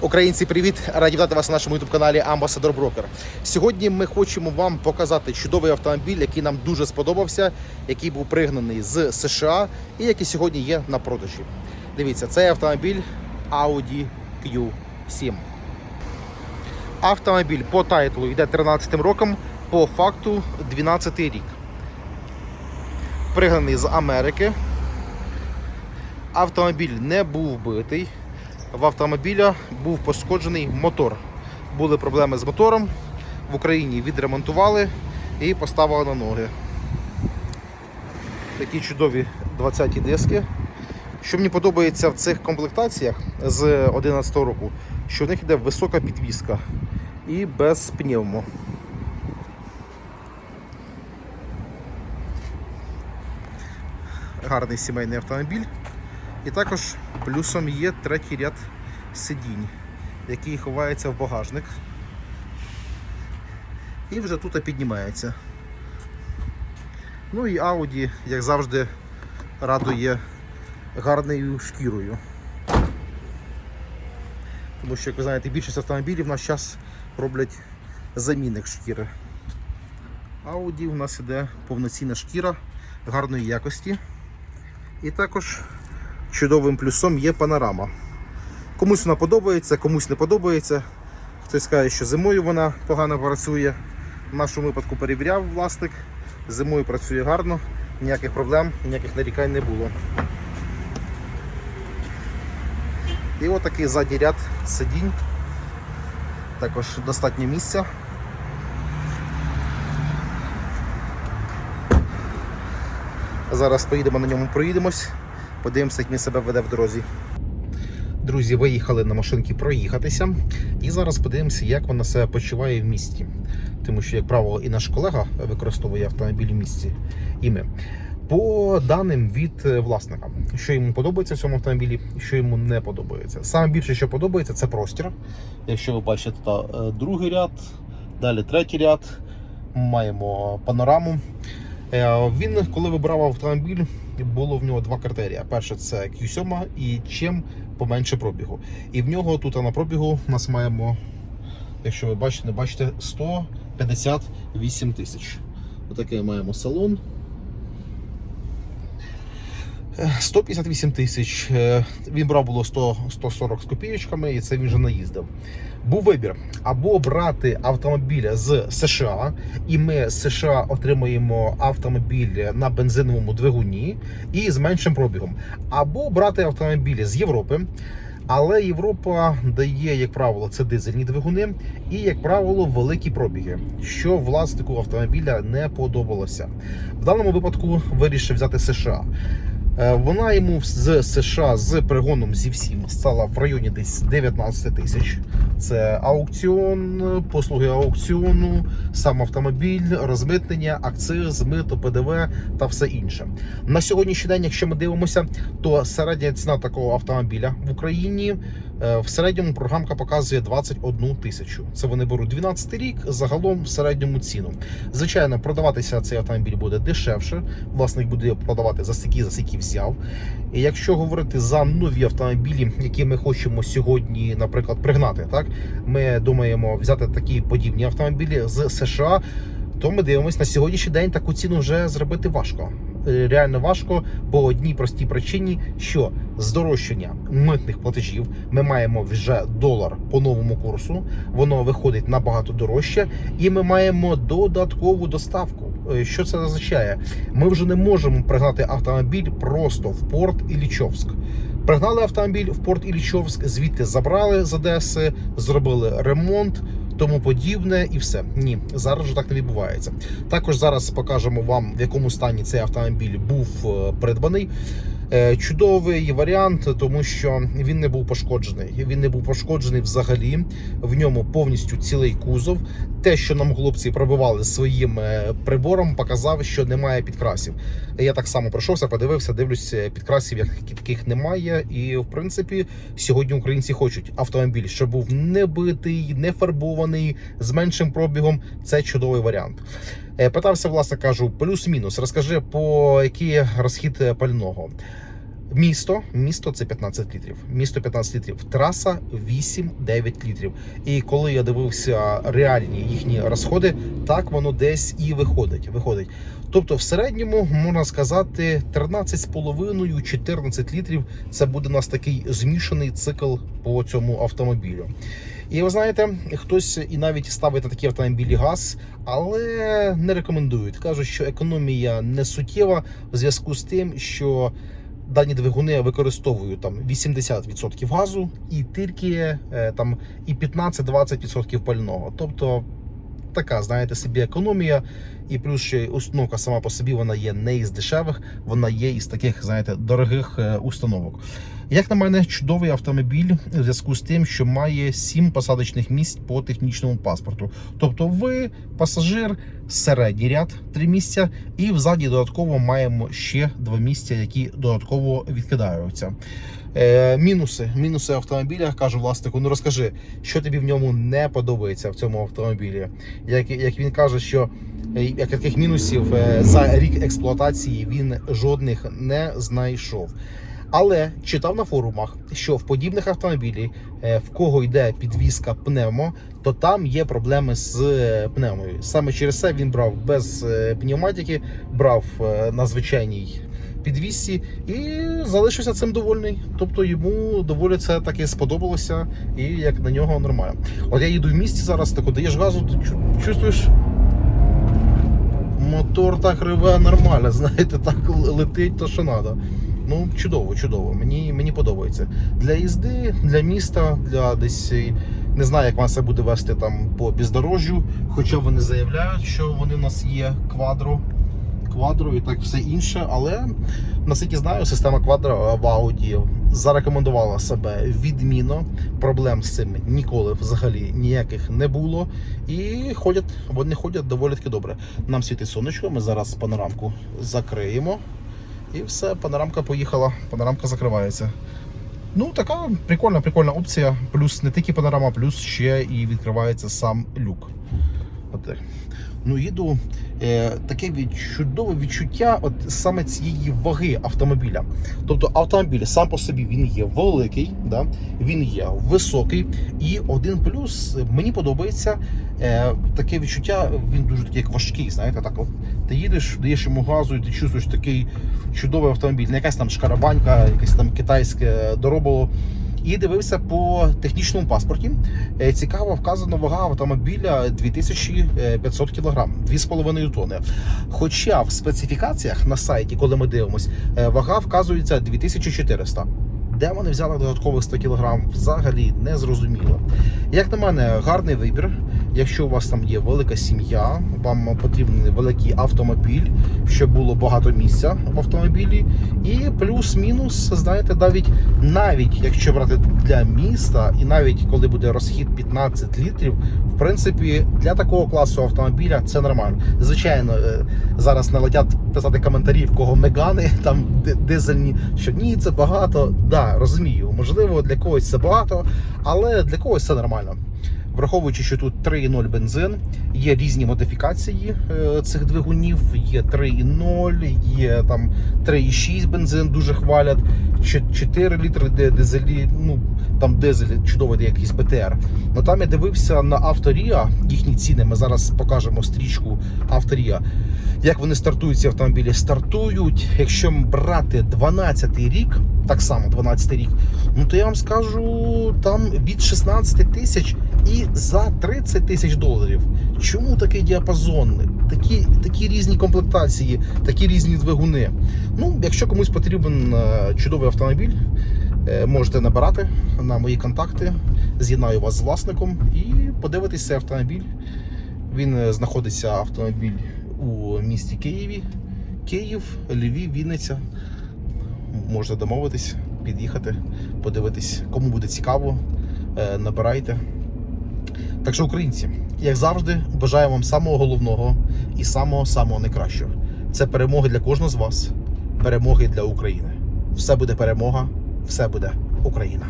Українці, привіт! Раді вітати вас на нашому youtube каналі Амбасадор Брокер. Сьогодні ми хочемо вам показати чудовий автомобіль, який нам дуже сподобався, який був пригнаний з США і який сьогодні є на продажі. Дивіться, цей автомобіль Audi Q7. Автомобіль по тайтлу йде 13 роком, по факту 12 рік. Пригнаний з Америки. Автомобіль не був битий. В автомобіля був пошкоджений мотор. Були проблеми з мотором. В Україні відремонтували і поставили на ноги. Такі чудові 20-ті диски. Що мені подобається в цих комплектаціях з 2011 року, що в них йде висока підвіска і без пневмо. Гарний сімейний автомобіль. І також плюсом є третій ряд сидінь, який ховається в багажник. І вже тут піднімається. Ну і Audi, як завжди, радує гарною шкірою. Тому що, як ви знаєте, більшість автомобілів в наш час роблять замінник шкіри. Audi у нас іде повноцінна шкіра гарної якості. І також чудовим плюсом є панорама. Комусь вона подобається, комусь не подобається. Хтось скаже, що зимою вона погано працює. В нашому випадку перевіряв власник. Зимою працює гарно, ніяких проблем, ніяких нарікань не було. І отакий задній ряд сидінь. Також достатньо місця. Зараз поїдемо на ньому, проїдемось, подивимося, як він себе веде в дорозі. Друзі, виїхали на машинки проїхатися. І зараз подивимося, як вона себе почуває в місті. Тому що, як правило, і наш колега використовує автомобіль в місті, і ми. По даним від е, власника, що йому подобається в цьому автомобілі, що йому не подобається. Саме більше, що подобається, це простір. Якщо ви бачите, тут е, другий ряд, далі третій ряд, маємо панораму. Е, Він, коли вибрав автомобіль, було в нього два критерії. Перше це Q7 і чим поменше пробігу. І в нього тут на пробігу нас маємо, якщо ви бачите, бачите, 158 тисяч. Отакий маємо салон. Е, 158 тисяч. Е, Він брав було 100, 140 з копійочками, і це він вже наїздив. Був вибір або брати автомобіль з США, і ми з США отримуємо автомобіль на бензиновому двигуні і з меншим пробігом, або брати автомобілі з Європи. Але Європа дає, як правило, це дизельні двигуни і, як правило, великі пробіги, що власнику автомобіля не подобалося. В даному випадку вирішив взяти США. Е, Вона йому з США з пригоном зі всім стала в районі десь 19 тисяч. Це аукціон, послуги аукціону, сам автомобіль, розмитнення, акциз, мито, ПДВ та все інше. На сьогоднішній день, якщо ми дивимося, то середня ціна такого автомобіля в Україні е, в середньому програмка показує 21 тисячу. Це вони беруть 12 рік, загалом в середньому ціну. Звичайно, продаватися цей автомобіль буде дешевше. Власник буде продавати за стільки, за стільки взяв. І якщо говорити за нові автомобілі, які ми хочемо сьогодні, наприклад, пригнати, так ми думаємо взяти такі подібні автомобілі з США, то ми дивимося на сьогоднішній день таку ціну вже зробити важко. Е, Реально важко по одній простій причині, що здорожчання митних платежів ми маємо вже долар по новому курсу, воно виходить набагато дорожче, і ми маємо додаткову доставку. Е, Що це означає? Ми вже не можемо пригнати автомобіль просто в порт Іллічовськ. Пригнали автомобіль в порт Іллічовськ, звідти забрали з Одеси, зробили ремонт. Тому подібне і все. Ні, зараз вже так не відбувається. Також зараз покажемо вам, в якому стані цей автомобіль був е, придбаний. Е, Чудовий варіант, тому що він не був пошкоджений. Він не був пошкоджений взагалі. В ньому повністю цілий кузов. Те, що нам хлопці пробивали своїм е, прибором, показав, що немає підкрасів. Я так само пройшовся, подивився, дивлюся, підкрасів як таких немає. І в принципі, сьогодні українці хочуть автомобіль, що був не битий, не фарбований, з меншим пробігом. Це чудовий варіант. Е, Питався, власне кажу, плюс-мінус. Розкажи, по який розхід е, пального. Місто, місто це 15 літрів. Місто 15 літрів. Траса 8-9 літрів. І коли я дивився реальні їхні розходи, так воно десь і виходить. Виходить. Тобто, в середньому можна сказати 13,5-14 літрів. Це буде у нас такий змішаний цикл по цьому автомобілю. І ви знаєте, хтось і навіть ставить на такі автомобілі газ, але не рекомендують. Кажуть, що економія не суттєва в зв'язку з тим, що дані двигуни використовують там 80% газу і тільки е, там і 15-20% пального. Тобто така, знаєте, собі економія, і плюс ще установка сама по собі вона є не із дешевих, вона є із таких, знаєте, дорогих е, установок. Як на мене, чудовий автомобіль у зв'язку з тим, що має 7 посадочних місць по технічному паспорту. Тобто, ви пасажир, середній ряд 3 місця, і взаді додатково маємо ще 2 місця, які додатково відкидаються. Е, мінуси. Мінуси автомобіля кажу власнику. Ну розкажи, що тобі в ньому не подобається в цьому автомобілі. Як, як він каже, що е, як таких мінусів е, за рік експлуатації він жодних не знайшов. Але читав на форумах, що в подібних автомобілі, е, в кого йде підвізка пневмо, то там є проблеми з е, пневмою. Саме через це він брав без е, пневматики, брав на звичайній підвісці і залишився цим довольний. Тобто йому доволі це таки сподобалося, і як на нього нормально. От я їду в місті зараз, так даєш газу, чувствуєш. Мотор так реве нормально, знаєте, так летить, то що треба. Ну, чудово, чудово. Мені, мені подобається. Для їзди, для міста, для десь е, не знаю, як це буде вести там по бездорожжю. Хоча вони заявляють, що вони в нас є квадро, квадро і так все інше. Але наскільки знаю, система квадро в Audi зарекомендувала себе відмінно. Проблем з цим ніколи взагалі ніяких не було. І ходять, вони ходять доволі таки добре. Нам світить сонечко, ми зараз панорамку закриємо. І все, панорамка поїхала, панорамка закривається. Ну, така прикольна, прикольна опція. Плюс не тільки панорама, плюс ще і відкривається сам люк. От. Ну, їду е, таке від, чудове відчуття от саме цієї ваги автомобіля. Тобто автомобіль сам по собі він є великий, да? він є високий. І один плюс мені подобається е, таке відчуття, він дуже такий як важкий. Знаєте, так от ти їдеш, даєш йому газу, і ти чувствуєш такий чудовий автомобіль, не якась там шкарабанька, якесь там китайське доробило. І дивився по технічному паспорті. Е, Цікаво, вказано вага автомобіля 2500 кг, 2,5 тонни. Хоча в специфікаціях на сайті, коли ми дивимося, е, вага вказується 2400. Де вони взяли додаткових 100 кг, взагалі не зрозуміло. Як на мене, гарний вибір. Якщо у вас там є велика сім'я, вам потрібен великий автомобіль, щоб було багато місця в автомобілі. І плюс-мінус, знаєте, навіть навіть якщо брати для міста, і навіть коли буде розхід 15 літрів, в принципі, для такого класу автомобіля це нормально. Звичайно, е, зараз не летять писати коментарі, в кого мегани там ди- дизельні, що ні, це багато. Да, розумію, можливо, для когось це багато, але для когось це нормально. Враховуючи, що тут 3,0 бензин, є різні модифікації е, цих двигунів. Є 3,0, є там 3,6 бензин, дуже хвалять. Чо- 4 літри дизелі, ну там дизель чудовий якийсь БТР. Ну там я дивився на Авторія, їхні ціни. Ми зараз покажемо стрічку Авторія. Як вони стартують ці автомобілі? Стартують, якщо брати 12 рік, так само 12 рік, ну то я вам скажу там від 16 тисяч і за 30 тисяч доларів. Чому такий діапазон? Такі, такі різні комплектації, такі різні двигуни. Ну, якщо комусь потрібен е, чудовий автомобіль, е, можете набирати на мої контакти. З'єднаю вас з власником і подивитися цей автомобіль. Він е, знаходиться автомобіль у місті Києві. Київ, Львів, Вінниця. Можете домовитись, під'їхати, подивитись, кому буде цікаво, набирайте. Так що, українці, як завжди, бажаю вам самого головного і самого самого найкращого. Це перемоги для кожного з вас, перемоги для України. Все буде перемога, все буде Україна.